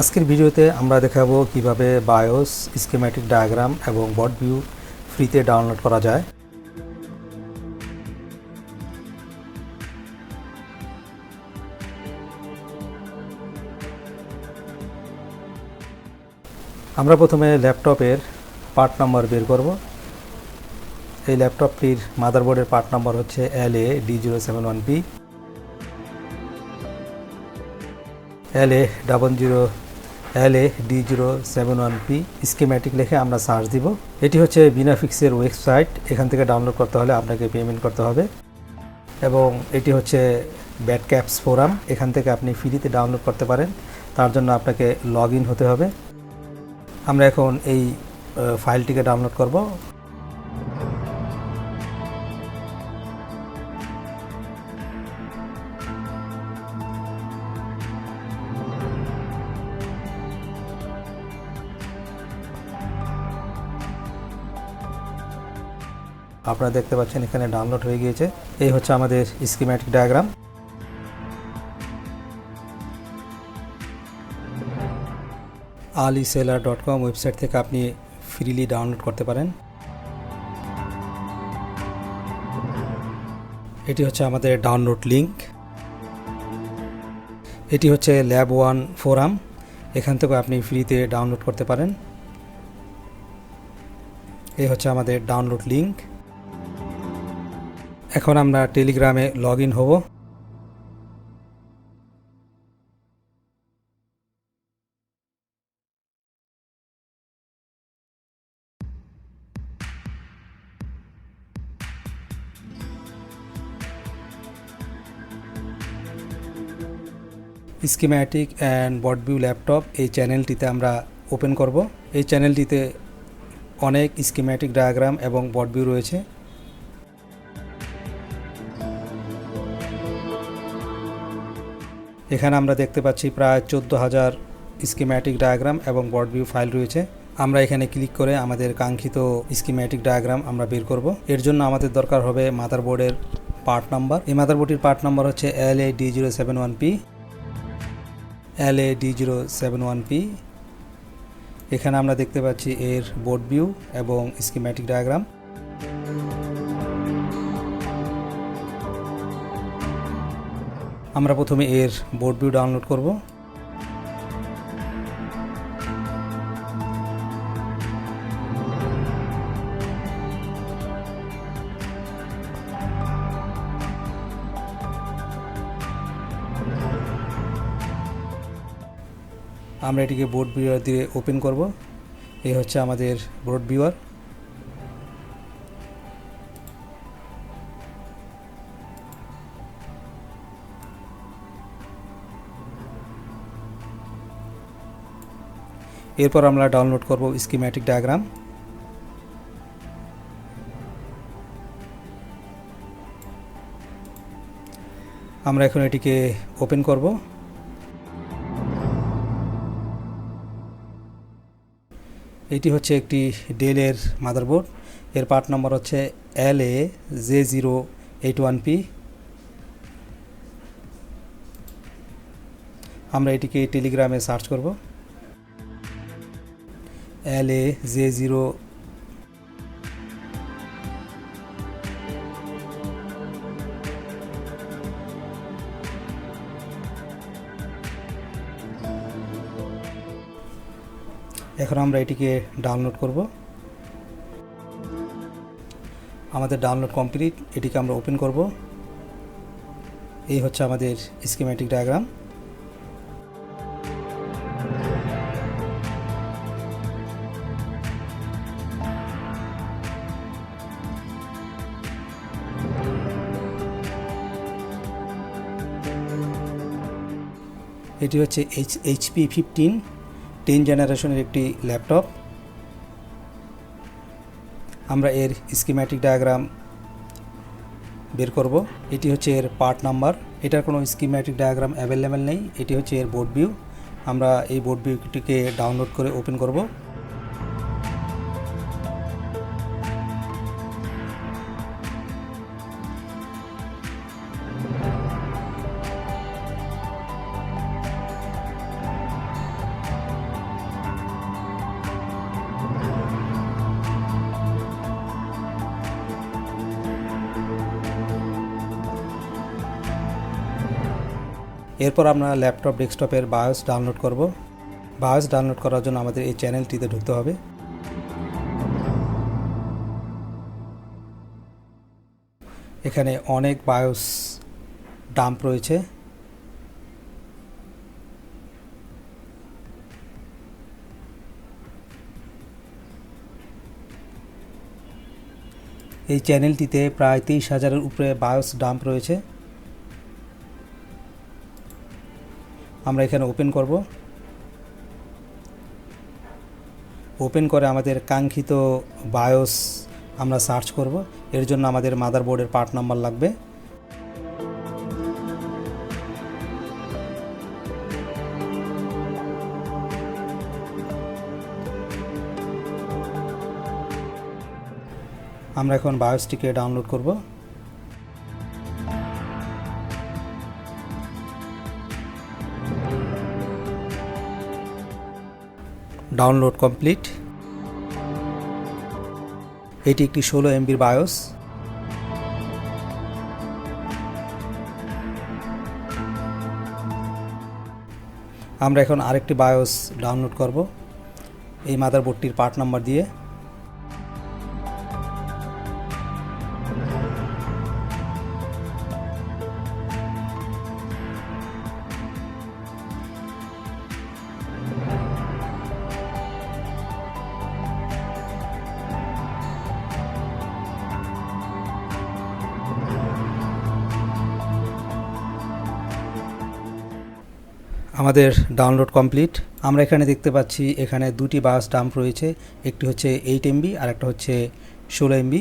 আজকের ভিডিওতে আমরা দেখাবো কীভাবে বায়োস স্কিম্যাটিক ডায়াগ্রাম এবং বট ভিউ ফ্রিতে ডাউনলোড করা যায়। আমরা প্রথমে ল্যাপটপের পার্ট নাম্বার বের করব। এই ল্যাপটপটির মাদারবোর্ডের পার্ট নাম্বার হচ্ছে L A D zero seven one P L A double zero L A D zero seven one P schematic লিখে আমরা সার্চ দিব। এটি হচ্ছে বিনাফিক্সের ওয়েবসাইট এখান থেকে ডাউনলোড করতে হলে আপনাকে পেমেন্ট করতে হবে। এবং এটি হচ্ছে ব্যাড ক্যাপস ফোরাম এখান থেকে আপনি ফ্রিতে ডাউনলোড করতে পারেন। তার জন্য আপনাকে লগ হতে হবে। আমরা এখন এই ফাইলটিকে ডাউনলোড করব। আপনারা দেখতে পাচ্ছেন এখানে ডাউনলোড হয়ে গিয়েছে। এই হচ্ছে আমাদের schematic diagram Ali Seller dot com website থেকে আপনি ফ্রিলি ডাউনলোড করতে পারেন। এটি হচ্ছে আমাদের ডাউনলোড লিঙ্ক এটি হচ্ছে ল্যাব ওয়ান ফোরাম এখান থেকে আপনি ফ্রিতে ডাউনলোড করতে পারেন। এই হচ্ছে আমাদের ডাউনলোড লিংক এখন আমরা টেলিগ্রামে লগ ইন হব। স্কিম্যাটিক অ্যান্ড বটভিউ ল্যাপটপ এই চ্যানেলটিতে আমরা ওপেন করব। এই চ্যানেলটিতে অনেক স্কিম্যাটিক ডায়াগ্রাম এবং বটভিউ রয়েছে। এখানে আমরা দেখতে পাচ্ছি প্রায় চোদ্দ হাজার স্কিম্যাটিক ডায়াগ্রাম এবং বর্ড ভিউ ফাইল রয়েছে। আমরা এখানে ক্লিক করে আমাদের কাঙ্ক্ষিত স্কিম্যাটিক ডায়াগ্রাম আমরা বের করব। এর জন্য আমাদের দরকার হবে মাদারবোর্ডের পার্ট নাম্বার এই মাদারবোর্ডটির পার্ট নাম্বার হচ্ছে L A D zero seven one P L A D zero seven one P এখানে আমরা দেখতে পাচ্ছি এর বোর্ড ভিউ এবং স্কিম্যাটিক ডায়াগ্রাম আমরা প্রথমে এর বোর্ড ভিউ ডাউনলোড করব। আমরা এটিকে বোর্ড ভিউয়ার দিয়ে ওপেন করব। এই হচ্ছে আমাদের বোর্ড ভিউয়ার এরপর আমরা ডাউনলোড করব স্কিম্যাটিক ডায়াগ্রাম আমরা এখন এটিকে ওপেন করব। এটি হচ্ছে একটি ডেলের মাদারবোর্ড এর পার্ট নম্বর হচ্ছে L A J zero eight one P আমরা এটিকে টেলিগ্রামে সার্চ করব। এল এ জে জিরো এখন আমরা এটিকে ডাউনলোড করব। আমাদের ডাউনলোড কমপ্লিট এটিকে আমরা ওপেন করব। এই হচ্ছে আমাদের স্কিম্যাটিক ডায়াগ্রাম এটি হচ্ছে এইচ এইচপি ফিফটিন টেন জেনারেশনের একটি ল্যাপটপ আমরা এর স্কিম্যাটিক ডায়াগ্রাম বের করব। এটি হচ্ছে এর পার্ট নাম্বার এটার কোনো স্কিম্যাটিক ডায়াগ্রাম অ্যাভেলেবেল নেই। এটি হচ্ছে এর বোর্ড ভিউ আমরা এই বোর্ড ভিউটিকে ডাউনলোড করে ওপেন করব। এরপর আমরা ল্যাপটপ, ডেস্কটপের বায়োস ডাউনলোড করব। বায়োস ডাউনলোড করার জন্য আমাদের এই চ্যানেলটিতে ঢুকতে হবে। এখানে অনেক বায়োস ডাম্প রয়েছে। এই চ্যানেলটিতে প্রায় তেইশ হাজারের উপরে বায়োস ডাম্প রয়েছে। আমরা এখানে ওপেন করব। ওপেন করে আমাদের কাঙ্ক্ষিত বায়োস আমরা সার্চ করব। এর জন্য আমাদের মাদারবোর্ডের পার্ট নাম্বার লাগবে। আমরা এখন বায়োসটিকে ডাউনলোড করব। Download complete. এটি একটি ষোলো এমবির বায়োস আমরা এখন আরেকটি বায়োস ডাউনলোড করব। এই মাদারবোর্ডটির পার্ট নাম্বার দিয়ে। আমাদের ডাউনলোড কমপ্লিট আমরা এখানে দেখতে পাচ্ছি এখানে দুটি বাস ডাম্প রয়েছে। একটি হচ্ছে এইট এমবি আর একটা হচ্ছে ষোলো এমবি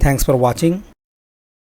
থ্যাংকস ফর ওয়াচিং